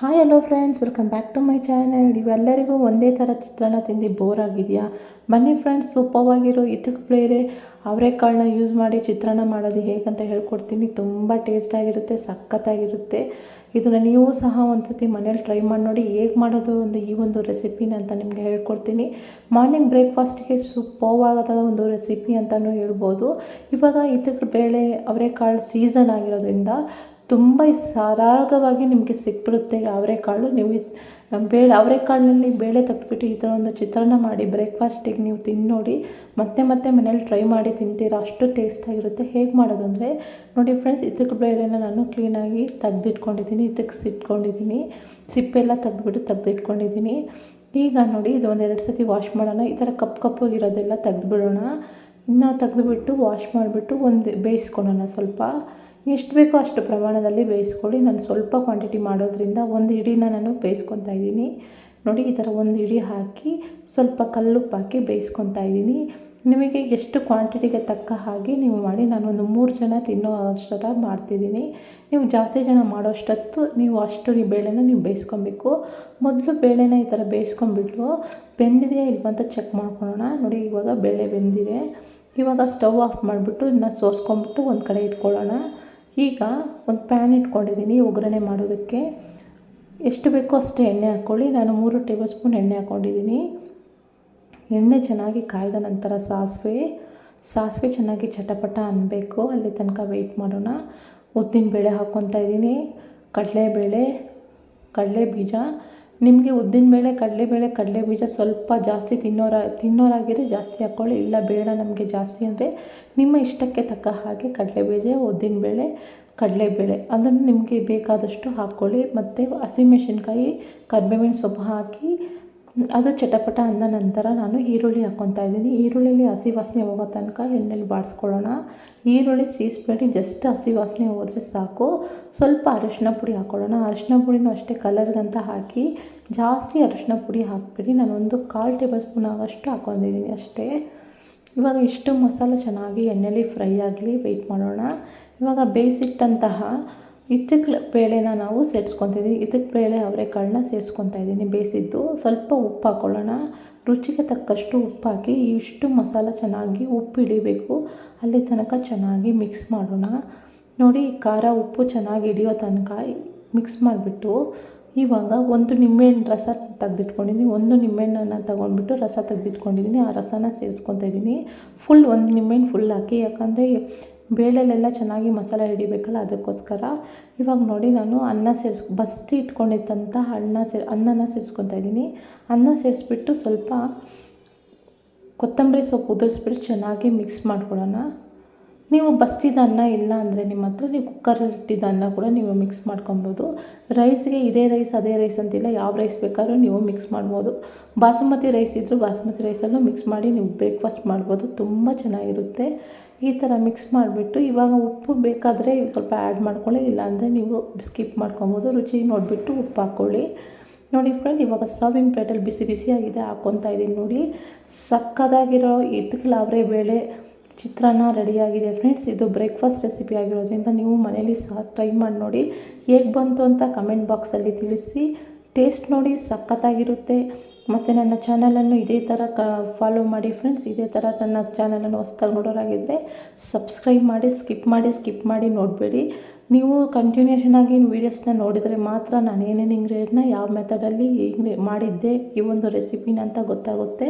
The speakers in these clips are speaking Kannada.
Hi hello friends welcome back to my channel ಇವೆಲ್ಲರಿಗೂ ಒಂದೇ ಥರ ಚಿತ್ರಾನ್ನ ತಿಂದು ಬೋರ್ ಆಗಿದೆಯಾ? ಬನ್ನಿ ಫ್ರೆಂಡ್ಸ್ ಸೂಪವಾಗಿರೋ ಇದಕ್ಕೆ ಬೇರೆ ಅವರೆಕಾಳನ್ನ ಯೂಸ್ ಮಾಡಿ ಚಿತ್ರಾನ್ನ ಮಾಡೋದು ಹೇಗಂತ ಹೇಳ್ಕೊಡ್ತೀನಿ. ತುಂಬ ಟೇಸ್ಟಾಗಿರುತ್ತೆ ಸಖತ್ತಾಗಿರುತ್ತೆ. ಇದನ್ನು ನೀವು ಸಹ ಒಂದು ಸತಿ ಮನೇಲಿ ಟ್ರೈ ಮಾಡಿ ನೋಡಿ ಹೇಗೆ ಮಾಡೋದು ಒಂದು ಈ ಒಂದು ರೆಸಿಪಿನ ಅಂತ ನಿಮಗೆ ಹೇಳ್ಕೊಡ್ತೀನಿ. ಮಾರ್ನಿಂಗ್ ಬ್ರೇಕ್ಫಾಸ್ಟ್ಗೆ ಸೂಪರ್ವಾಗದ ಒಂದು ರೆಸಿಪಿ ಅಂತಲೂ ಹೇಳ್ಬೋದು. ಇವಾಗ ಇದಕ್ಕೆ ಬೇಳೆ ಅವರೆಕಾಳು ಸೀಸನ್ ಆಗಿರೋದ್ರಿಂದ ತುಂಬ ಸರಾಗವಾಗಿ ನಿಮಗೆ ಸಿಕ್ಬಿಡುತ್ತೆ. ಅವರೆಕಾಳು ನೀವು ಬೇಳೆ ಅವರೆಕಾಳಿನಲ್ಲಿ ಬೇಳೆ ತೆಗೆದ್ಬಿಟ್ಟು ಈ ಥರ ಒಂದು ಚಿತ್ರಾನ್ನ ಮಾಡಿ, ಬ್ರೇಕ್ಫಾಸ್ಟಿಗೆ ನೀವು ತಿಂದು ನೋಡಿ ಮತ್ತೆ ಮತ್ತೆ ಮನೇಲಿ ಟ್ರೈ ಮಾಡಿ ತಿಂತೀರಾ? ಅಷ್ಟು ಟೇಸ್ಟಾಗಿರುತ್ತೆ ಹೇಗೆ ಮಾಡೋದು ಅಂದರೆ ನೋಡಿ ಫ್ರೆಂಡ್ಸ್ ಇದಕ್ಕೆ ಬೇಳೆನ ನಾನು ಕ್ಲೀನಾಗಿ ತೆಗೆದಿಟ್ಕೊಂಡಿದ್ದೀನಿ. ಇದಕ್ಕೆ ಸಿಟ್ಕೊಂಡಿದ್ದೀನಿ. ಸಿಪ್ಪೆಲ್ಲ ತೆಗೆದ್ಬಿಟ್ಟು ತೆಗೆದಿಟ್ಕೊಂಡಿದ್ದೀನಿ. ಈಗ ನೋಡಿ, ಇದು ಒಂದೆರಡು ಸತಿ ವಾಶ್ ಮಾಡೋಣ. ಈ ಥರ ಕಪ್ಪು ಕಪ್ಪಗಿರೋದೆಲ್ಲ ತೆಗ್ದುಬಿಡೋಣ. ಇನ್ನು ತೆಗೆದುಬಿಟ್ಟು ವಾಶ್ ಮಾಡಿಬಿಟ್ಟು ಒಂದು ಬೇಯಿಸ್ಕೊಳ್ಳೋಣ ಸ್ವಲ್ಪ. ಎಷ್ಟು ಬೇಕೋ ಅಷ್ಟು ಪ್ರಮಾಣದಲ್ಲಿ ಬೇಯಿಸ್ಕೊಳ್ಳಿ. ನಾನು ಸ್ವಲ್ಪ ಕ್ವಾಂಟಿಟಿ ಮಾಡೋದ್ರಿಂದ ಒಂದು ಹಿಡಿನ ನಾನು ಬೇಯಿಸ್ಕೊತಾ ಇದ್ದೀನಿ. ನೋಡಿ, ಈ ಥರ ಒಂದು ಹಿಡಿ ಹಾಕಿ ಸ್ವಲ್ಪ ಕಲ್ಲುಪ್ಪು ಹಾಕಿ ಬೇಯಿಸ್ಕೊತಾ ಇದ್ದೀನಿ. ನಿಮಗೆ ಎಷ್ಟು ಕ್ವಾಂಟಿಟಿಗೆ ತಕ್ಕ ಹಾಗೆ ನೀವು ಮಾಡಿ ನಾನೊಂದು ಮೂರು ಜನ ತಿನ್ನೋ ಅಷ್ಟರ ಮಾಡ್ತಿದ್ದೀನಿ. ನೀವು ಜಾಸ್ತಿ ಜನ ಮಾಡೋಷ್ಟೊತ್ತು ನೀವು ಅಷ್ಟು ಈ ಬೇಳೆನ ನೀವು ಬೇಯಿಸ್ಕೊಬೇಕು. ಮೊದಲು ಬೇಳೆನ ಈ ಥರ ಬೇಯಿಸ್ಕೊಂಬಿಟ್ಟು ಬೆಂದಿದೆಯಾ ಇಲ್ವಂತ ಚೆಕ್ ಮಾಡ್ಕೊಳ್ಳೋಣ. ನೋಡಿ, ಇವಾಗ ಬೇಳೆ ಬೆಂದಿದೆ. ಇವಾಗ ಸ್ಟವ್ ಆಫ್ ಮಾಡಿಬಿಟ್ಟು ಇದನ್ನ ಸೋಸ್ಕೊಂಬಿಟ್ಟು ಒಂದು ಕಡೆ ಇಟ್ಕೊಳ್ಳೋಣ. ಈಗ ಒಂದು ಪ್ಯಾನ್ ಇಟ್ಕೊಂಡಿದ್ದೀನಿ ಒಗ್ಗರಣೆ ಮಾಡೋದಕ್ಕೆ. ಎಷ್ಟು ಬೇಕೋ ಅಷ್ಟೇ ಎಣ್ಣೆ ಹಾಕ್ಕೊಳ್ಳಿ. ನಾನು ಮೂರು ಟೇಬಲ್ ಸ್ಪೂನ್ ಎಣ್ಣೆ ಹಾಕ್ಕೊಂಡಿದ್ದೀನಿ ಎಣ್ಣೆ ಚೆನ್ನಾಗಿ ಕಾಯ್ದ ನಂತರ ಸಾಸಿವೆ. ಸಾಸಿವೆ ಚೆನ್ನಾಗಿ ಚಟಪಟ ಅನ್ನಬೇಕು ಅಲ್ಲಿ ತನಕ ವೆಯ್ಟ್ ಮಾಡೋಣ. ಉದ್ದಿನ ಬೇಳೆ ಹಾಕ್ಕೊತಾ ಇದ್ದೀನಿ ಕಡಲೆಬೇಳೆ ಕಡಲೆ ಬೀಜ ನಿಮಗೆ ಉದ್ದಿನಬೇಳೆ ಕಡಲೆಬೇಳೆ ಕಡಲೆ ಬೀಜ ಸ್ವಲ್ಪ ಜಾಸ್ತಿ ತಿನ್ನೋರ ತಿನ್ನೋರಾಗಿದ್ದರೆ ಜಾಸ್ತಿ ಹಾಕ್ಕೊಳ್ಳಿ ಇಲ್ಲ ಬೇಡ ನಮಗೆ ಜಾಸ್ತಿ ಅಂದರೆ ನಿಮ್ಮ ಇಷ್ಟಕ್ಕೆ ತಕ್ಕ ಹಾಗೆ ಕಡಲೆಬೀಜ ಉದ್ದಿನಬೇಳೆ ಕಡಲೆಬೇಳೆ ಅದನ್ನು ನಿಮಗೆ ಬೇಕಾದಷ್ಟು ಹಾಕ್ಕೊಳ್ಳಿ ಮತ್ತು ಹಸಿಮೆಣ್ಸಿನ್ಕಾಯಿ ಕರ್ಬೇವಿನ ಸೊಪ್ಪು ಹಾಕಿ ಅದು ಚಟಪಟ ಅಂದ ನಂತರ ನಾನು ಈರುಳ್ಳಿ ಹಾಕ್ಕೊತಾ ಇದ್ದೀನಿ. ಈರುಳ್ಳಿಲಿ ಹಸಿ ವಾಸನೆ ಹೋಗೋ ತನಕ ಎಣ್ಣೆಲಿ ಬಾಡಿಸ್ಕೊಳ್ಳೋಣ. ಈರುಳ್ಳಿ ಸೀಸ್ಬೇಡಿ, ಜಸ್ಟ್ ಹಸಿ ವಾಸನೆ ಹೋದರೆ ಸಾಕು. ಸ್ವಲ್ಪ ಅರಶಿನ ಪುಡಿ ಹಾಕ್ಕೊಳ್ಳೋಣ. ಅರಶಿನ ಪುಡಿನೂ ಅಷ್ಟೇ ಕಲರ್ಗಂತ ಹಾಕಿ ಜಾಸ್ತಿ ಅರಶಿನ ಪುಡಿ ಹಾಕ್ಬಿಡಿ. ನಾನು ಒಂದು ಕಾಲು ಟೇಬಲ್ ಸ್ಪೂನ್ ಆಗೋಷ್ಟು ಹಾಕ್ಕೊಂಡಿದ್ದೀನಿ ಅಷ್ಟೇ. ಇವಾಗ ಇಷ್ಟು ಮಸಾಲೆ ಚೆನ್ನಾಗಿ ಎಣ್ಣೆಲಿ ಫ್ರೈ ಆಗಲಿ ವೆಯ್ಟ್ ಮಾಡೋಣ. ಇವಾಗ ಬೇಯಿಸಿಟ್ಟಂತಹ ಇದಕ್ಕೆ ಬೇಳೆನ ನಾವು ಸೇರಿಸ್ಕೊತಿದ್ದೀವಿ ಇದಕ್ಕೆ ಬೇಳೆ, ಅವರೆಕಾಳನ್ನ ಸೇರಿಸ್ಕೊತಾ ಇದ್ದೀನಿ. ಬೇಯಿಸಿದ್ದು ಸ್ವಲ್ಪ ಉಪ್ಪು ಹಾಕ್ಕೊಳ್ಳೋಣ ರುಚಿಗೆ ತಕ್ಕಷ್ಟು ಉಪ್ಪು ಹಾಕಿ, ಇಷ್ಟು ಮಸಾಲ ಚೆನ್ನಾಗಿ ಉಪ್ಪು ಹಿಡಿಬೇಕು ಅಲ್ಲಿ ತನಕ ಚೆನ್ನಾಗಿ ಮಿಕ್ಸ್ ಮಾಡೋಣ. ನೋಡಿ, ಖಾರ ಉಪ್ಪು ಚೆನ್ನಾಗಿ ಹಿಡಿಯೋ ತನಕ ಮಿಕ್ಸ್ ಮಾಡಿಬಿಟ್ಟು, ಇವಾಗ ಒಂದು ನಿಂಬೆಹಣ್ಣು ರಸ ತೆಗೆದಿಟ್ಕೊಂಡಿದ್ದೀನಿ. ಒಂದು ನಿಂಬೆಹಣ್ಣನ್ನು ತೊಗೊಂಡ್ಬಿಟ್ಟು ರಸ ತೆಗೆದಿಟ್ಕೊಂಡಿದ್ದೀನಿ. ಆ ರಸನ ಸೇರಿಸ್ಕೊತಾ ಇದ್ದೀನಿ. ಫುಲ್ ಒಂದು ನಿಂಬೆಹಣ್ಣು ಫುಲ್ ಹಾಕಿ. ಯಾಕಂದರೆ ಬೇಳೆಲೆಲ್ಲ ಚೆನ್ನಾಗಿ ಮಸಾಲೆ ಹಿಡಿಬೇಕಲ್ಲ ಅದಕ್ಕೋಸ್ಕರ. ಇವಾಗ ನೋಡಿ ನಾನು ಅನ್ನ ಸೇರಿಸ್, ಬಸ್ತಿ ಇಟ್ಕೊಂಡಿದ್ದಂಥ ಅನ್ನ ಸೇ ಅನ್ನನ ಸೇರಿಸ್ಕೊತಾ ಇದ್ದೀನಿ. ಅನ್ನ ಸೇರಿಸ್ಬಿಟ್ಟು ಸ್ವಲ್ಪ ಕೊತ್ತಂಬರಿ ಸೊಪ್ಪು ಉದುರಿಸ್ಬಿಟ್ಟು ಚೆನ್ನಾಗಿ ಮಿಕ್ಸ್ ಮಾಡ್ಕೊಳ್ಳೋಣ. ನೀವು ಬಸ್ತಿದ ಅನ್ನ ಇಲ್ಲ ಅಂದರೆ ನಿಮ್ಮ ಹತ್ರ ನೀವು ಕುಕ್ಕರಲ್ಲಿ ಇಟ್ಟಿದ್ದ ಅನ್ನ ಕೂಡ ನೀವು ಮಿಕ್ಸ್ ಮಾಡ್ಕೊಬೋದು. ರೈಸ್ಗೆ ಇದೇ ರೈಸ್ ಅದೇ ರೈಸ್ ಅಂತಿಲ್ಲ, ಯಾವ ರೈಸ್ ಬೇಕಾದ್ರೂ ನೀವು ಮಿಕ್ಸ್ ಮಾಡ್ಬೋದು. ಬಾಸುಮತಿ ರೈಸ್ ಇದ್ದರೂ ಬಾಸುಮತಿ ರೈಸಲ್ಲೂ ಮಿಕ್ಸ್ ಮಾಡಿ ನೀವು ಬ್ರೇಕ್ಫಾಸ್ಟ್ ಮಾಡ್ಬೋದು, ತುಂಬ ಚೆನ್ನಾಗಿರುತ್ತೆ. ಈ ಥರ ಮಿಕ್ಸ್ ಮಾಡಿಬಿಟ್ಟು ಇವಾಗ ಉಪ್ಪು ಬೇಕಾದರೆ ಸ್ವಲ್ಪ ಆ್ಯಡ್ ಮಾಡ್ಕೊಳ್ಳಿ ಇಲ್ಲಾಂದರೆ ನೀವು ಸ್ಕಿಪ್ ಮಾಡ್ಕೊಬೋದು. ರುಚಿ ನೋಡಿಬಿಟ್ಟು ಉಪ್ಪು ಹಾಕ್ಕೊಳ್ಳಿ ನೋಡಿ ಫ್ರೆಂಡ್ ಇವಾಗ ಸರ್ವಿಂಗ್ ಪ್ಲೇಟಲ್ಲಿ ಬಿಸಿ ಬಿಸಿಯಾಗಿದೆ ಹಾಕ್ಕೊತಾ ಇದ್ದೀನಿ ನೋಡಿ. ಸಕ್ಕದಾಗಿರೋ ಇದ್ಕಲಾವ್ರೆ ಬೇಳೆ ಚಿತ್ರಾನ್ನ ರೆಡಿಯಾಗಿದೆ ಫ್ರೆಂಡ್ಸ್. ಇದು ಬ್ರೇಕ್ಫಾಸ್ಟ್ ರೆಸಿಪಿ ಆಗಿರೋದ್ರಿಂದ ನೀವು ಮನೇಲಿ ಸಹ ಟ್ರೈ ಮಾಡಿ ನೋಡಿ. ಹೇಗೆ ಬಂತು ಅಂತ ಕಮೆಂಟ್ ಬಾಕ್ಸಲ್ಲಿ ತಿಳಿಸಿ. ಟೇಸ್ಟ್ ನೋಡಿ ಸಖತ್ತಾಗಿರುತ್ತೆ. ಮತ್ತು ನನ್ನ ಚಾನಲನ್ನು ಇದೇ ಥರ ಕ ಫಾಲೋ ಮಾಡಿ ಫ್ರೆಂಡ್ಸ್ ಇದೇ ಥರ ನನ್ನ ಚಾನಲನ್ನು ಹೊಸ್ದಾಗಿ ನೋಡೋರಾಗಿದ್ದರೆ ಸಬ್ಸ್ಕ್ರೈಬ್ ಮಾಡಿ ಸ್ಕಿಪ್ ಮಾಡಿ ಸ್ಕಿಪ್ ಮಾಡಿ ನೋಡಬೇಡಿ. ನೀವು ಕಂಟಿನ್ಯೂಷನ್ ಆಗಿ ವೀಡಿಯೋಸ್ನ ನೋಡಿದರೆ ಮಾತ್ರ ನಾನು ಏನೇನು ಇಂಗ್ರೀಡಿಯೆಂಟ್ನ ಯಾವ ಮೆಥಡಲ್ಲಿ ಇಂಗ್ರಿ ಮಾಡಿದ್ದೆ ಈ ಒಂದು ರೆಸಿಪಿನ ಅಂತ ಗೊತ್ತಾಗುತ್ತೆ.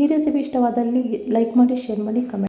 ಈ ರೆಸಿಪಿ ಇಷ್ಟವಾದಲ್ಲಿ ಲೈಕ್ ಮಾಡಿ ಶೇರ್ ಮಾಡಿ ಕಮೆಂಟ್